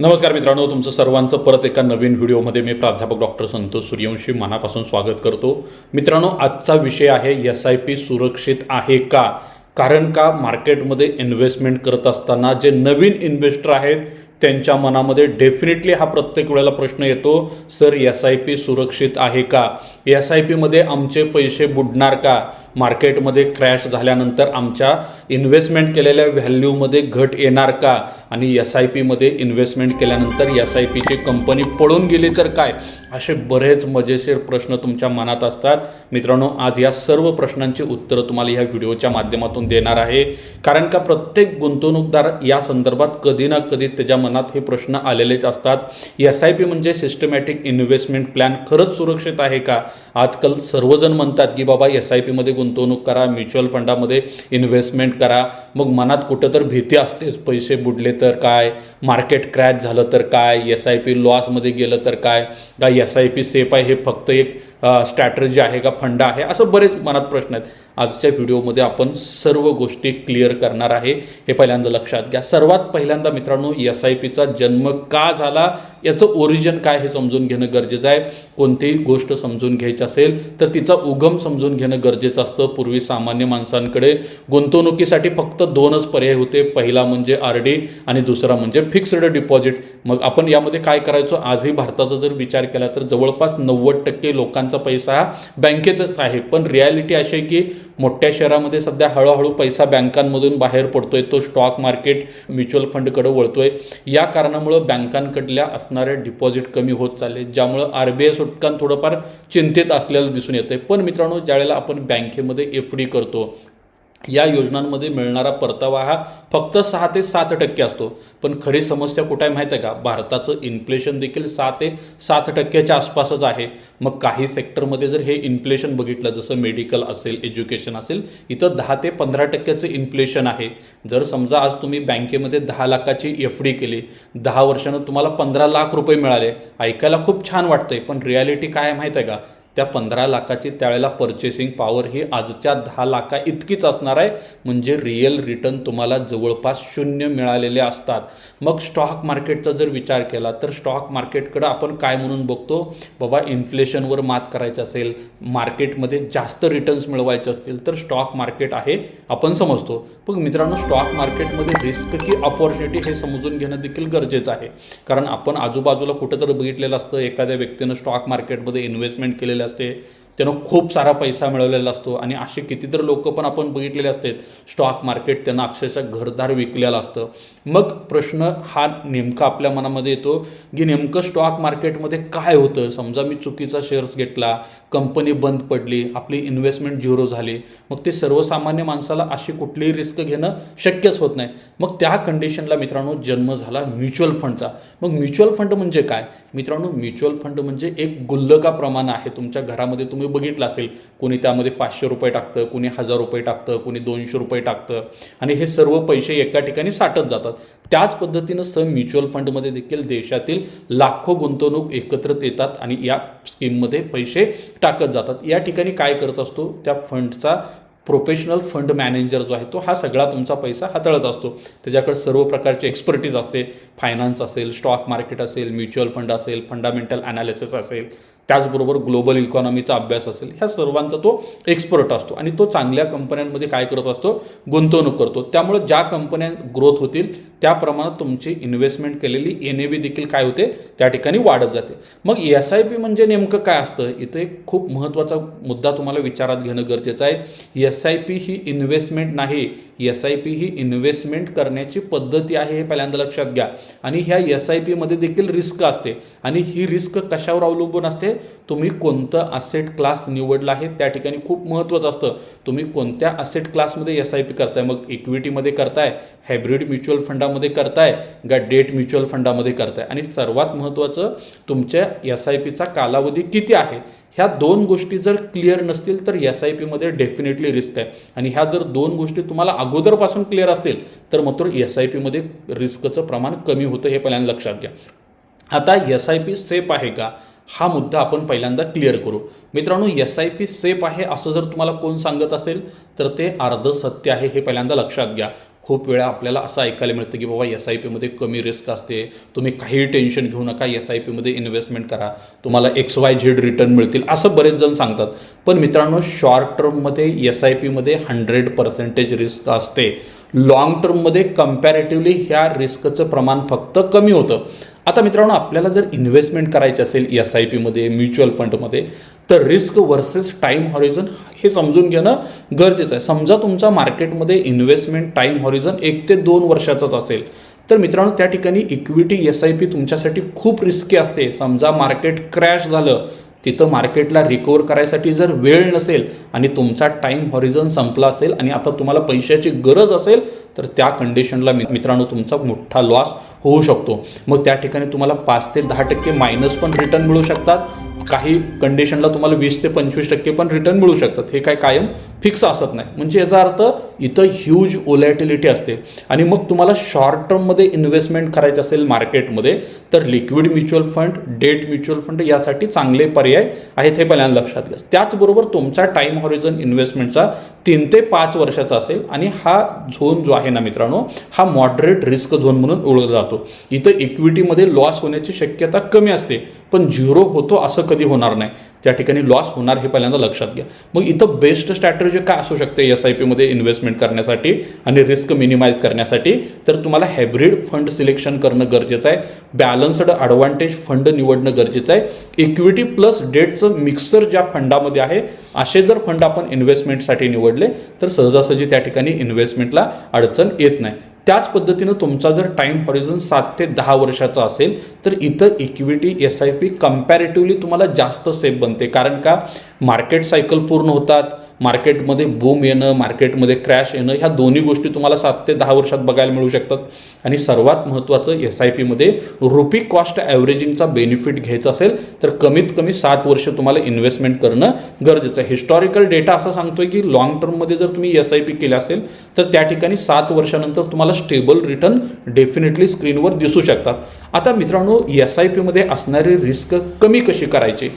नमस्कार मित्रांनो तुमचं सर्वांचं परत एका नवीन व्हिडिओमध्ये मी प्राध्यापक डॉक्टर संतोष सूर्यवंशी मनापासून स्वागत करतो. मित्रांनो आजचा विषय आहे एस आय पी सुरक्षित आहे का? कारण का मार्केटमध्ये इन्व्हेस्टमेंट करत असताना जे नवीन इन्व्हेस्टर आहेत त्यांच्या मनामध्ये डेफिनेटली हा प्रत्येक वेळेला प्रश्न येतो सर एस आय पी सुरक्षित आहे का? एस आय पीमध्ये आमचे पैसे बुडणार का? मार्केटमध्ये क्रॅश झाल्यानंतर आमच्या इन्व्हेस्टमेंट केलेल्या व्हॅल्यूमध्ये घट येणार का? आणि एस आय पीमध्ये इन्व्हेस्टमेंट केल्यानंतर एस आय पीची कंपनी पळून गेली तर काय? असे बरेच मजेशीर प्रश्न तुमच्या मनात असतात. मित्रांनो आज या सर्व प्रश्नांची उत्तरं तुम्हाला ह्या व्हिडिओच्या माध्यमातून देणार आहे. कारण का प्रत्येक गुंतवणूकदार या संदर्भात कधी ना कधी त्याच्या मनात हे प्रश्न आलेलेच असतात. एस आय पी म्हणजे सिस्टमॅटिक इन्व्हेस्टमेंट प्लॅन खरंच सुरक्षित आहे का? आजकाल सर्वजण म्हणतात की बाबा एस आय पीमध्ये गुंतवणूक करा म्युच्युअल फंडामध्ये इन्व्हेस्टमेंट करा. मग मनात कुठं तर भीती असतेच. पैसे बुडले तर काय? मार्केट क्रॅश झालं तर काय? एस आय पी लॉसमध्ये गेलं तर काय? एस आय पी सेफ आहे हे फक्त एक स्ट्रॅटर्जी आहे का फंड आहे असं बरेच मनात प्रश्न आहेत. आजच्या व्हिडिओमध्ये आपण सर्व गोष्टी क्लिअर करणार आहे. हे पहिल्यांदा लक्षात घ्या. सर्वात पहिल्यांदा मित्रांनो एस आय पीचा जन्म का झाला? याचं ओरिजिन काय हे समजून घेणं गरजेचं आहे. कोणतीही गोष्ट समजून घ्यायची असेल तर तिचा उगम समजून घेणं गरजेचं असतं. पूर्वी सामान्य माणसांकडे गुंतवणुकीसाठी फक्त दोनच पर्याय होते. पहिला म्हणजे आर डी आणि दुसरा म्हणजे फिक्स्ड डिपॉझिट मग आपण यामध्ये काय करायचो? आजही भारताचा जर विचार केला तर जवळपास नव्वद टक्के लोकांचा पैसा हा बँकेतच आहे. पण रियालिटी अशी आहे की मोठ्या शहरामध्ये सध्या हळूहळू पैसा बँकांमधून बाहेर पडतोय. तो स्टॉक मार्केट म्युच्युअल फंडकडे वळतोय. या कारणामुळं बँकांकडल्या असणारे डिपॉझिट कमी होत चालले. ज्यामुळं आर बी आय सुटकान थोडंफार चिंतेत असलेलं दिसून येतं आहे पण मित्रांनो ज्यावेळेला आपण बँकेमध्ये एफ डी करतो या योजनांमध्ये मिळणारा परतावा हा फक्त सहा ते सात टक्के असतो. पण खरी समस्या कुठं आहे माहीत आहे का? भारताचं इन्फ्लेशन देखील सहा ते सात टक्क्याच्या आसपासच आहे. मग काही सेक्टरमध्ये जर हे इन्फ्लेशन बघितलं जसं मेडिकल असेल एज्युकेशन असेल इथं दहा ते पंधरा टक्क्याचं इन्फ्लेशन आहे. जर समजा आज तुम्ही बँकेमध्ये दहा लाखाची एफ डी केली दहा वर्षानं तुम्हाला पंधरा लाख रुपये मिळाले ऐकायला खूप छान वाटतंय. पण रियालिटी काय माहीत आहे का? त्या पंधरा लाखाची त्यावेळेला पर्चेसिंग पॉवर ही आजच्या दहा लाखा इतकीच असणार आहे. म्हणजे रिअल रिटर्न तुम्हाला जवळपास शून्य मिळालेले असतात. मग स्टॉक मार्केटचा जर विचार केला तर स्टॉक मार्केटकडं आपण काय म्हणून बघतो? बाबा इन्फ्लेशनवर मात करायचं असेल मार्केटमध्ये जास्त रिटर्न्स मिळवायचे असतील तर स्टॉक मार्केट आहे आपण समजतो. पण मित्रांनो स्टॉक मार्केटमध्ये रिस्क की ऑपॉर्च्युनिटी हे समजून घेणं देखील गरजेचं आहे. कारण आपण आजूबाजूला कुठंतरी बघितलेलं असतं एखाद्या व्यक्तीनं स्टॉक मार्केटमध्ये इन्व्हेस्टमेंट केलेलं असते. त्यानं खूप सारा पैसा मिळवलेला असतो. आणि असे कितीतरी लोक पण आपण बघितलेले असतात. स्टॉक मार्केट त्यांना अक्षरशः घरदार विकलेलं असतं. मग प्रश्न हा नेमका आपल्या मनामध्ये येतो की नेमकं स्टॉक मार्केटमध्ये काय होतं? समजा मी चुकीचा शेअर्स घेतला कंपनी बंद पडली आपली इन्व्हेस्टमेंट झिरो झाली मग ते सर्वसामान्य माणसाला अशी कुठलीही रिस्क घेणं शक्यच होत नाही. मग त्या कंडिशनला मित्रांनो जन्म झाला म्युच्युअल फंडचा मग म्युच्युअल फंड म्हणजे काय? मित्रांनो म्युच्युअल फंड म्हणजे एक गुल्लकाप्रमाणे आहे. तुमच्या घरामध्ये तुम्ही बघितलं असेल कोणी त्यामध्ये पाचशे रुपये टाकतं कोणी हजार रुपये टाकतं कोणी दोनशे रुपये टाकतं आणि हे सर्व पैसे एका ठिकाणी साठत जातात. त्याच पद्धतीनं स म्युच्युअल फंडमध्ये देखील देशातील लाखो गुंतवणूक एकत्रित येतात आणि या स्कीममध्ये पैसे टाकत जातात. या ठिकाणी काय करत असतो? त्या फंडचा प्रोफेशनल फंड मॅनेजर जो आहे तो हा सगळा तुमचा पैसा हाताळत असतो. त्याच्याकडे सर्व प्रकारची एक्सपर्टीज असते. फायनान्स असेल स्टॉक मार्केट असेल म्युच्युअल फंड असेल फंडामेंटल ॲनालिसिस असेल. त्याचबरोबर ग्लोबल इकॉनॉमीचा अभ्यास असेल ह्या सर्वांचा तो एक्सपर्ट असतो आणि तो चांगल्या कंपन्यांमध्ये काय करत असतो? गुंतवणूक करतो. त्यामुळे ज्या कंपन्या ग्रोथ होतील त्या प्रमाणात तुमची इन्व्हेस्टमेंट केलेली एन ए बी देखील काय होते? त्या ठिकाणी वाढत जाते. मग एस आय पी म्हणजे नेमकं काय असतं? इथं एक खूप महत्त्वाचा मुद्दा तुम्हाला विचारात घेणं गरजेचं आहे. एस आय पी ही इन्व्हेस्टमेंट नाही. एस आय पी ही इन्व्हेस्टमेंट करण्याची पद्धती आहे हे पहिल्यांदा लक्षात घ्या. आणि ह्या एस आय पीमध्ये देखील रिस्क असते. आणि ही रिस्क कशावर अवलंबून असते? तुम्ही कोणतं असेट क्लास निवडला आहे त्या ठिकाणी खूप महत्त्वाचं असतं. तुम्ही कोणत्या असेट क्लासमध्ये एस आय पी करताय? मग इक्विटीमध्ये करताय हायब्रिड म्युच्युअल फंडामध्ये करताय का डेट म्युच्युअल फंडामध्ये करताय? आणि सर्वात महत्त्वाचं तुमच्या एस आय पीचा कालावधी किती आहे? ह्या दोन गोष्टी जर क्लिअर नसतील तर एस आय पीमध्ये डेफिनेटली रिस्क आहे. आणि ह्या जर दोन गोष्टी तुम्हाला अगोदरपासून क्लिअर असतील तर मात्र एस आय पीमध्ये रिस्कचं प्रमाण कमी होतं हे पहिल्यांदा लक्षात घ्या. आता एस आय पी सेफ आहे का? हा मुद्दा आपण पहिल्यांदा क्लिअर करू. मित्रांनो एस आय पी सेफ आहे असं जर तुम्हाला कोण सांगत असेल तर ते अर्ध सत्य आहे हे पहिल्यांदा लक्षात घ्या. खूप वेळा आपल्याला असं ऐकायला मिळतं की बाबा एस आय पीमध्ये कमी रिस्क असते. तुम्ही काहीही टेन्शन घेऊ नका एस आय पीमध्ये इन्व्हेस्टमेंट करा. तुम्हाला एक्स वाय झेड रिटर्न मिळतील असं बरेच जण सांगतात. पण मित्रांनो शॉर्ट टर्ममध्ये एस आय पीमध्ये हंड्रेड पर्सेंटेज रिस्क असते. लाँग टर्ममध्ये कम्पॅरेटिव्हली ह्या रिस्कचं प्रमाण फक्त कमी होतं. आता मित्रांनो आपल्याला जर इन्व्हेस्टमेंट करायची असेल एस आय पीमध्ये म्युच्युअल फंडमध्ये तर रिस्क वर्सेस टाईम हॉरिझन हे समजून घेणं गरजेचं आहे. समजा तुमचा मार्केटमध्ये इन्व्हेस्टमेंट टाईम हॉरिझन एक ते दोन वर्षाचाच असेल तर मित्रांनो त्या ठिकाणी इक्विटी एस आय पी तुमच्यासाठी खूप रिस्की असते. समजा मार्केट क्रॅश झालं तिथं मार्केटला रिकवर करायसाठी जर वेळ नसेल आणि तुमचा टाईम हॉरिझन संपला असेल आणि आता तुम्हाला पैशाची गरज असेल तर त्या कंडिशनला मित्रांनो तुमचा मोठा लॉस होऊ शकतो. मग त्या ठिकाणी तुम्हाला पाच ते दहा टक्के मायनस पण रिटर्न मिळू शकतात. काही कंडिशनला तुम्हाला वीस ते पंचवीस टक्के पण रिटर्न मिळू शकतात. हे काय कायम फिक्स असत नाही. म्हणजे याचा अर्थ इथं ह्यूज ओलॅटिलिटी असते. आणि मग तुम्हाला शॉर्ट टर्ममध्ये इन्व्हेस्टमेंट करायचं असेल मार्केटमध्ये तर liquid mutual fund debt mutual fund यासाठी चांगले पर्याय आहेत हे पहिल्यांदा लक्षात घ्या. त्याचबरोबर तुमचा टाईम हॉरिझन इन्व्हेस्टमेंटचा तीन ते पाच वर्षाचा असेल आणि हा झोन जो आहे ना मित्रांनो हा मॉडरेट रिस्क झोन म्हणून ओळखला जातो. इथं इक्विटीमध्ये लॉस होण्याची शक्यता कमी असते पण झिरो होतो असं कधी होणार नाही. त्या ठिकाणी लॉस होणार हे पहिल्यांदा लक्षात घ्या. मग इथं बेस्ट स्ट्रॅटेजी काय असू शकते एस आय पीमध्ये इन्व्हेस्टमेंट करण्यासाठी आणि रिस्क मिनिमाइज करण्यासाठी? तर तुम्हाला हायब्रिड फंड सिलेक्शन करणं गरजेचं आहे. बॅलन्स्ड ॲडव्हान्टेज फंड निवडणं गरजेचं आहे. इक्विटी प्लस डेटचं मिक्सर ज्या फंडामध्ये आहे असे जर फंड आपण इन्व्हेस्टमेंटसाठी निवडले तर सहजासहजी त्या ठिकाणी इन्व्हेस्टमेंटला अडचण येत नाही. त्याच पद्धतीनं तुमचा जर टाईम हॉरिझन सात ते दहा वर्षाचा असेल तर इथं equity S I P comparatively तुम्हाला जास्त सेफ बनते. कारण का? मार्केट सायकल पूर्ण होतात. मार्केटमध्ये बूम येणं मार्केटमध्ये क्रॅश येणं ह्या दोन्ही गोष्टी तुम्हाला सात ते दहा वर्षात बघायला मिळू शकतात. आणि सर्वात महत्त्वाचं एस आय पीमध्ये रुपी कॉस्ट ॲव्हरेजिंगचा बेनिफिट घ्यायचा असेल तर कमीत कमी सात वर्ष तुम्हाला इन्व्हेस्टमेंट करणं गरजेचं आहे. हिस्टॉरिकल डेटा असा सांगतोय की लॉंग टर्ममध्ये जर तुम्ही एस आय पी केलं असेल तर त्या ठिकाणी सात वर्षानंतर तुम्हाला स्टेबल रिटर्न डेफिनेटली स्क्रीनवर दिसू शकतात. आता मित्रांनो एस आय पीमध्ये असणारी रिस्क कमी कशी करायची?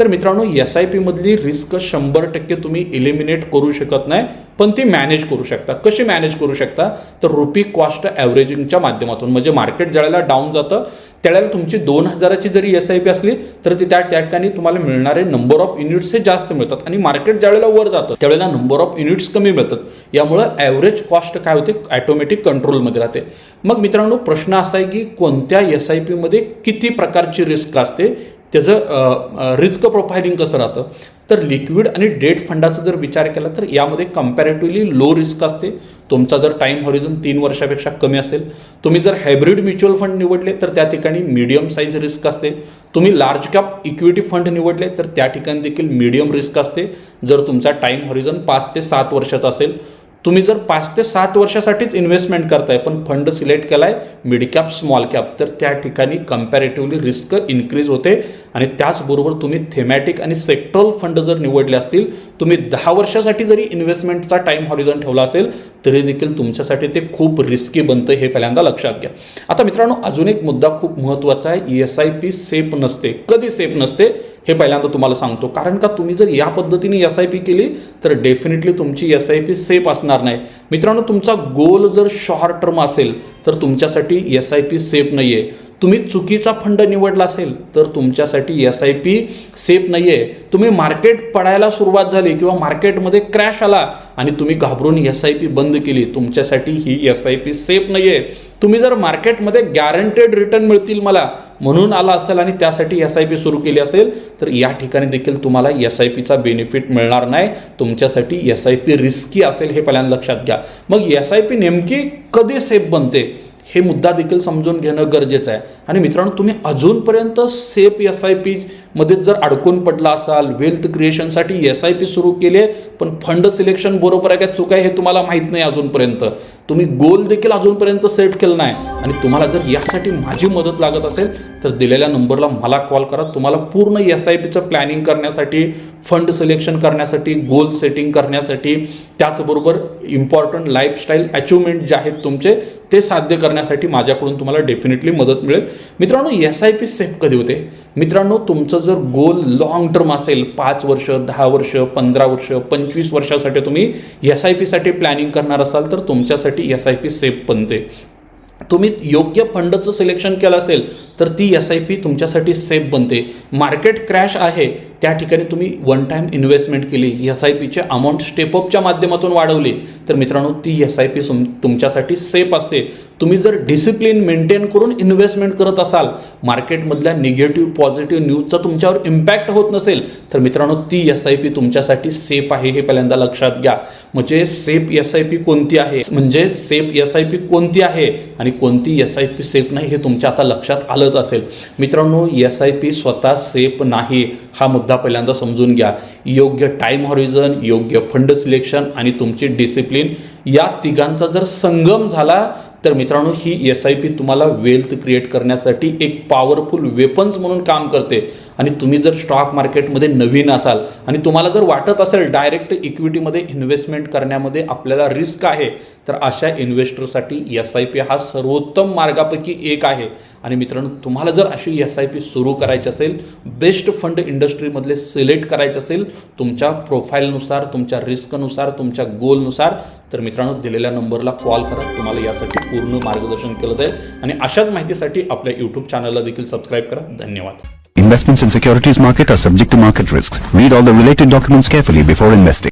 तर मित्रांनो एस आय पीमधली रिस्क शंभर टक्के तुम्ही इलिमिनेट करू शकत नाही पण ती मॅनेज करू शकता. कशी मॅनेज करू शकता? तर रुपी कॉस्ट ॲव्हरेजिंगच्या माध्यमातून. म्हणजे मार्केट ज्यावेळेला डाऊन जातं त्यावेळेला तुमची दोन हजाराची जरी एस आय पी असली तर ती त्या त्या ठिकाणी तुम्हाला मिळणारे नंबर ऑफ युनिट्स हे जास्त मिळतात. आणि मार्केट ज्यावेळेला वर जातं त्यावेळेला नंबर ऑफ युनिट्स कमी मिळतात. यामुळं ॲव्हरेज कॉस्ट काय होते? ॲटोमॅटिक कंट्रोलमध्ये राहते. मग मित्रांनो प्रश्न असा आहे की कोणत्या एस आय पीमध्ये किती प्रकारची रिस्क असते? त्याचं रिस्क प्रोफायलिंग कसं राहतं? तर लिक्विड आणि डेट फंडाचा जर विचार केला तर यामध्ये कम्पॅरेटिव्हली लो रिस्क असते. तुमचा जर टाईम हॉरिझन तीन वर्षापेक्षा कमी असेल तुम्ही जर हायब्रिड म्युच्युअल फंड निवडले तर त्या ठिकाणी मीडियम साईज रिस्क असते. तुम्ही लार्ज कॅप इक्विटी फंड निवडले तर त्या ठिकाणी देखील मीडियम रिस्क असते. जर तुमचा टाईम हॉरिझन पाच ते सात वर्षाचा असेल तुम्ही जर पाच ते सात वर्षासाठीच इन्व्हेस्टमेंट करताय पण फंड सिलेक्ट केला आहे मिड कॅप स्मॉल कॅप तर त्या ठिकाणी कम्पॅरेटिव्हली रिस्क इन्क्रीज होते. आणि त्याचबरोबर तुम्ही थेमॅटिक आणि सेक्टरल फंड जर निवडले असतील तुम्ही दहा वर्षासाठी जरी इन्व्हेस्टमेंटचा टाईम हॉरिझन ठेवला असेल तरी देखील तुमच्यासाठी ते खूप रिस्की बनतं हे पहिल्यांदा लक्षात घ्या. आता मित्रांनो अजून एक मुद्दा खूप महत्त्वाचा आहे. एस आय पी सेफ नसते. कधी सेफ नसते? हे पहिल्यांदा तुम्हाला सांगतो. कारण का तुम्ही जर या पद्धतीने एस आय पी केली तर डेफिनेटली तुमची एस आय पी सेफ असणार नाही. मित्रांनो तुमचा गोल जर शॉर्ट टर्म असेल तर तुमच्यासाठी एस आय पी सेफ नाही आहे तुम्ही चुकीचा फंड निवडला असेल तर तुमच्यासाठी एस आय पी सेफ नाही आहे तुम्ही मार्केट पडायला सुरुवात झाली किंवा मार्केटमध्ये क्रॅश आला आणि तुम्ही घाबरून एस आय पी बंद केली तुमच्यासाठी ही एस आय पी सेफ नाही आहे तुम्ही जर मार्केटमध्ये गॅरंटेड रिटर्न मिळतील मला म्हणून आला असेल आणि त्यासाठी एस आय पी सुरू केली असेल तर या ठिकाणी देखील तुम्हाला एस आय पीचा बेनिफिट मिळणार नाही. तुमच्यासाठी एस आय पी रिस्की असेल हे पहिल्यांदा लक्षात घ्या. मग एस आय पी नेमकी कधी सेफ बनते? हे मुद्दा देखील समजून घेणं गरजेचं आहे. आणि मित्रांनो तुम्ही अजूनपर्यंत सेफ एस आय पी मध्ये जर अडकून पडला असाल वेल्थ क्रिएशनसाठी एस आय पी सुरू केले पण फंड सिलेक्शन बरोबर आहे का चुक आहे हे तुम्हाला माहीत नाही अजूनपर्यंत. तुम्ही गोल देखील अजूनपर्यंत सेट केलं नाही. आणि तुम्हाला जर यासाठी माझी मदत लागत असेल तर दिलेल्या नंबरला मला कॉल करा. तुम्हाला पूर्ण एस आय पीचं प्लॅनिंग करण्यासाठी फंड सिलेक्शन करण्यासाठी गोल सेटिंग करण्यासाठी त्याचबरोबर इम्पॉर्टंट लाईफस्टाईल अचिव्हमेंट जे आहेत तुमचे ते साध्य करण्यासाठी माझ्याकडून तुम्हाला डेफिनेटली मदत मिळेल. मित्रांनो एस आय पी सेफ कधी होते? मित्रांनो तुमचं जर गोल लॉंग टर्म असेल पाच वर्ष दहा वर्ष पंधरा वर्ष पंचवीस वर्षासाठी तुम्ही एस आय पीसाठी प्लॅनिंग करणार असाल तर तुमच्यासाठी एस आय पी सेफ बनते. तुम्ही योग्य फंडचं सिलेक्शन केलं असेल तर ती एस आय पी तुमच्यासाठी सेफ बनते. मार्केट क्रॅश आहे त्या ठिकाणी तुम्ही वन टाईम इन्व्हेस्टमेंट केली. एस आय पीचे अमाऊंट स्टेपअपच्या माध्यमातून वाढवली. तर मित्रांनो ती एस आय पी तुमच्यासाठी सेफ असते. तुम्ही जर डिसिप्लिन मेंटेन करून इन्व्हेस्टमेंट करत असाल मार्केटमधल्या निगेटिव्ह पॉझिटिव्ह न्यूजचा तुमच्यावर इम्पॅक्ट होत नसेल तर मित्रांनो ती एस आय पी तुमच्यासाठी सेफ आहे हे पहिल्यांदा लक्षात घ्या. म्हणजे सेफ एस आय पी कोणती आहे? म्हणजे सेफ एस आय पी कोणती आहे? आणि कोणती एस आय पी सेफ नाही हे तुमच्या आता लक्षात आलं समजत असेल. मित्रांनो एस आय पी स्वतः सेफ नाही हा मुद्दा पहिल्यांदा समजून घ्या. योग्य टाईम हॉरिझन योग्य फंड सिलेक्शन आणि तुमची डिसिप्लिन या तिघांचा जर संगम झाला तर मित्रांनो ही एस आय पी तुम्हाला वेल्थ क्रिएट करण्यासाठी एक पॉवरफुल वेपन्स म्हणून काम करते. आणि तुम्ही जर स्टॉक मार्केटमध्ये नवीन असाल आणि तुम्हाला जर वाटत असेल डायरेक्ट इक्विटीमध्ये इन्व्हेस्टमेंट करण्यामध्ये आपल्याला रिस्क आहे तर अशा इन्व्हेस्टरसाठी एस आय पी हा सर्वोत्तम मार्गापैकी एक आहे. आणि मित्रांनो तुम्हाला जर अशी एस आय पी सुरू करायची असेल बेस्ट फंड इंडस्ट्रीमधले सिलेक्ट करायचे असेल तुमच्या प्रोफाईलनुसार तुमच्या रिस्कनुसार तुमच्या गोलनुसार तर मित्रांनो दिलेल्या नंबरला कॉल करा. तुम्हाला यासाठी पूर्ण मार्गदर्शन केलं जाईल. आणि अशाच माहितीसाठी आपल्या यूट्यूब चॅनलला देखील सबस्क्राईब करा. धन्यवाद. Investments in securities market are subject to market risks. Read all the related documents carefully before investing.